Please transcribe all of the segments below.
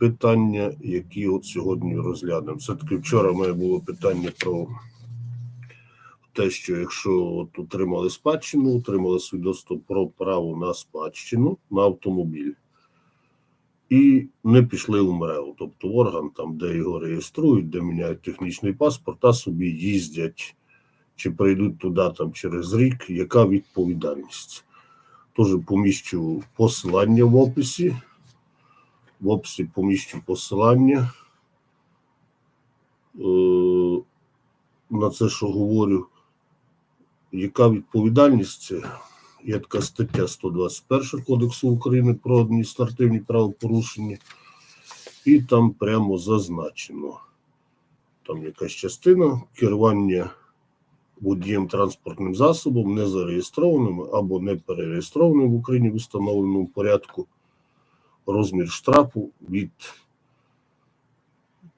питання, які от сьогодні розглянемо. Все-таки вчора мене було питання про те, що якщо от отримали спадщину, отримали свідоцтво про право на спадщину на автомобіль. І не пішли в МРЕО, тобто в орган, там, де його реєструють, де міняють технічний паспорт, а собі їздять чи прийдуть туди там через рік, яка відповідальність. Теж поміщу посилання в описі. В описі поміщу посилання е, на це, що говорю. Яка відповідальність? Є така стаття 121 Кодексу України про адміністративні правопорушення, і там прямо зазначено. Там якась частина керування водієм транспортним засобом, не зареєстрованим або не перереєстрованим в Україні в установленому порядку. Розмір штрафу від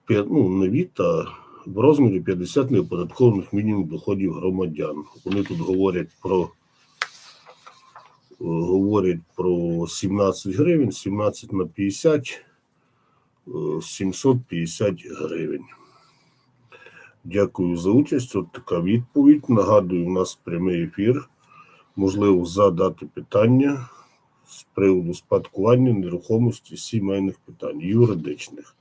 ну, не від, а в розмірі 50 неоподаткованих мінімум доходів громадян. Вони тут говорять про е, говорять про 17 гривень, 17 на 50, е, 750 гривень. Дякую за участь. От така відповідь. Нагадую, у нас прямий ефір. Можливо, задати питання з приводу спадкування нерухомості сімейних питань, юридичних.